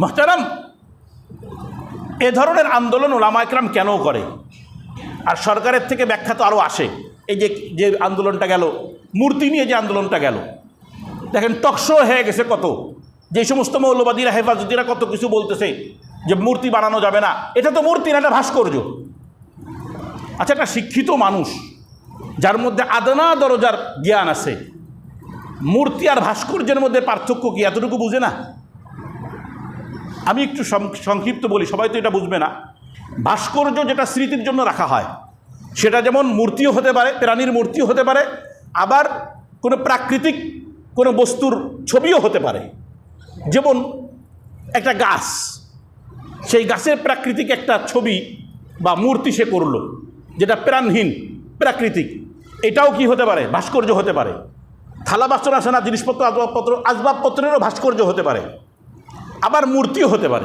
মোহতারাম, এ ধরনের আন্দোলন ওলামা একরাম কেন করে? আর সরকারের থেকে ব্যাখ্যা তো আরও আসে। এই যে যে আন্দোলনটা গেল, মূর্তি নিয়ে যে আন্দোলনটা গেল। দেখেন টকশো হয়ে গেছে কত। যে সমস্ত মৌলবাদীরা, হেফাজতিরা কত কিছু বলতেছে যে মূর্তি বানানো যাবে না। এটা তো মূর্তি না, এটা ভাস্কর্য। আচ্ছা একটা শিক্ষিত মানুষ, যার মধ্যে আদনা দরজার জ্ঞান আছে, মূর্তি আর ভাস্কর্যের মধ্যে পার্থক্য কি এতটুকু বুঝে না? আমি একটু সংক্ষিপ্ত বলি, সবাই তো এটা বুঝবে না। ভাস্কর্য যেটা স্মৃতির জন্য রাখা হয়, সেটা যেমন মূর্তিও হতে পারে, প্রাণীর মূর্তিও হতে পারে, আবার কোনো প্রাকৃতিক কোনো বস্তুর ছবিও হতে পারে। যেমন একটা গাছ, সেই গাছের প্রাকৃতিক একটা ছবি বা মূর্তি সে করল, যেটা প্রাণহীন, প্রাকৃতিক, এটাও কি হতে পারে? ভাস্কর্য হতে পারে। থালা বাসন আসে না, জিনিসপত্র, আসবাবপত্র, আসবাবপত্রেরও ভাস্কর্য হতে পারে। আবার মূর্তিও হতে পারে।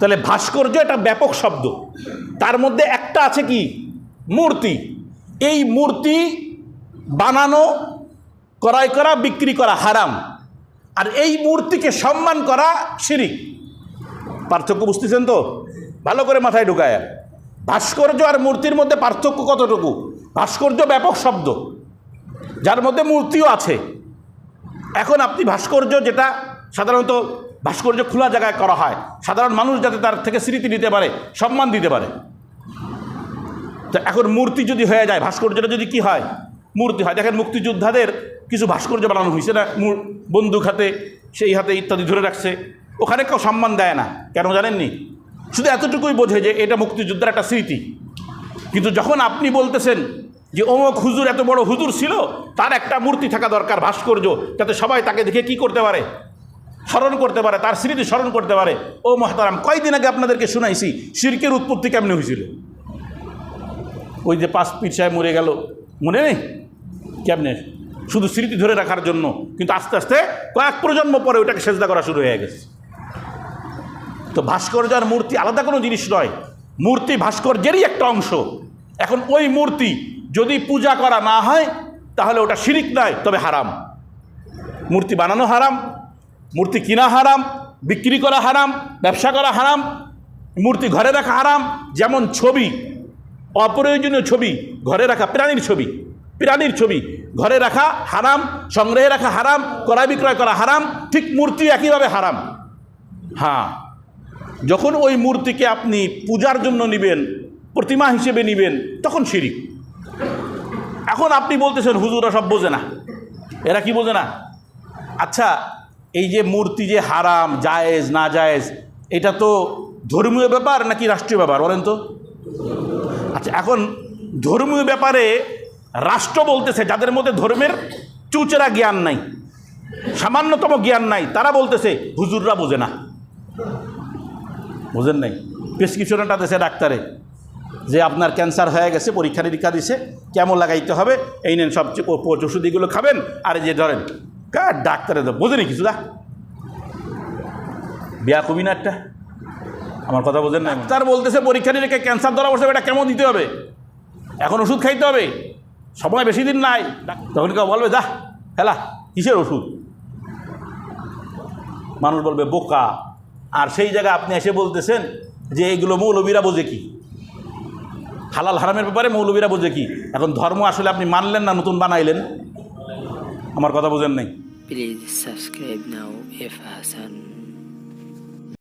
তাহলে ভাস্কর্য এটা ব্যাপক শব্দ। তার মধ্যে একটা আছে কি? মূর্তি। এই মূর্তি বানানো, ক্রয় করা, বিক্রি করা হারাম। আর এই মূর্তিকে সম্মান করা শিরিক। পার্থক্য বুঝতেছেন তো? ভালো করে মাথায় ঢুকায়। ভাস্কর্য আর মূর্তির মধ্যে পার্থক্য কতটুকু? ভাস্কর্য ব্যাপক শব্দ। যার মধ্যে মূর্তিও আছে। এখন আপনি ভাস্কর্য যেটা সাধারণত ভাস্কর্য খোলা জায়গায় করা হয়। সাধারণ মানুষ যাতে তার থেকে স্মৃতি নিতে পারে, সম্মান দিতে পারে। তো এখন মূর্তি যদি হয়ে যায়, ভাস্কর্যটা যদি কি হয়? মূর্তি হয়। দেখেন মুক্তিযোদ্ধাদের কিছু ভাস্কর্য বানানো হয়েছে না? বন্দুক হাতে, সেই হাতে ইত্যাদি ধরে রাখছে। ওখানে কেউ সম্মান দেয় না। কেন জানেননি? শুধু এতটুকুই বোঝে যে এটা মুক্তিযোদ্ধার একটা স্মৃতি। কিন্তু যখন আপনি বলতেছেন যে, অমুক হুজুর এত বড় হুজুর ছিল, তার একটা মূর্তি থাকা দরকার ভাস্কর্য, যাতে সবাই তাকে দেখে কি করতে পারে? স্মরণ করতে পারে, তার স্মৃতি স্মরণ করতে পারে। ও মহতারাম, কয়দিন আগে আপনাদেরকে শুনাইছি শিরকের উৎপত্তি কেমনি হয়েছিল ওই যে পাঁচ সাহেব মরে গেল, মনে নেই? কেমনে? শুধু স্মৃতি ধরে রাখার জন্য, কিন্তু আস্তে আস্তে কয়েক প্রজন্ম পরে ওটাকে সেজদা করা শুরু হয়ে গেছে। তো ভাস্কর্য আর মূর্তি আলাদা কোনো জিনিস নয়। মূর্তি ভাস্কর্যেরই একটা অংশ। এখন ওই মূর্তি যদি পূজা করা না হয়, তাহলে ওটা শিরিক নয়, তবে হারাম। মূর্তি বানানো হারাম মূর্তি কিনা হারাম, বিক্রি করা হারাম, ব্যবসা করা হারাম, মূর্তি ঘরে রাখা হারাম, যেমন ছবি, অপ্রয়োজনীয় ছবি, ঘরে রাখা প্রাণীর ছবি প্রাণীর ছবি, ঘরে রাখা হারাম, সংগ্রহে রাখা হারাম, ক্রয় বিক্রয় করা হারাম, ঠিক মূর্তি একইভাবে হারাম। হ্যাঁ যখন ওই মূর্তিকে আপনি পূজার জন্য নেবেন, প্রতিমা হিসেবে নেবেন, তখন শিরিক। এখন আপনি বলতেছেন হুজুরা সব বোঝে না। এরা কি বোঝে না? আচ্ছা এই যে মূর্তি যে হারাম, জায়েজ, না জায়েজ, এটা তো ধর্মীয় ব্যাপার নাকি রাষ্ট্রীয় ব্যাপার বলেন তো? আচ্ছা এখন ধর্মীয় ব্যাপারে রাষ্ট্র বলতেছে, যাদের মধ্যে ধর্মের চুচেরা জ্ঞান নাই, সামান্যতম জ্ঞান নাই, তারা বলতেছে, হুজুররা বোঝে না। বোঝেন নাই? প্রেসক্রিপশনটা দেশে ডাক্তারে, যে আপনার ক্যান্সার হয়ে গেছে পরীক্ষা নিরীক্ষা দিছে, কেমন লাগাইতে হবে, এই নেন সবচেয়ে ওষুধ এগুলো খাবেন, আর যে ধরেন কার ডাক্তারে তো বোঝেনি কিছু দা বিয়া কবি না একটা? আমার কথা বোঝেন না ডাক্তার বলতেছে, পরীক্ষা নিরীক্ষা ক্যান্সার ধরা বসে এটা কেমন দিতে হবে? এখন ওষুধ খাইতে হবে? সময় বেশি দিন নাই। তখন কেউ বলবে, যা হেলা কিসের ওষুধ? মানুষ বলবে, বোকা। আর সেই জায়গায় আপনি এসে বলতেছেন যে, এইগুলো মৌলবীরা বোঝে কি? হালাল হারামের ব্যাপারে মৌলবীরা বোঝে কি? এখন ধর্ম আসলে আপনি মানলেন না, নতুন বানাইলেন। আমার কথা বোঝেন নাই Please subscribe now if Hassan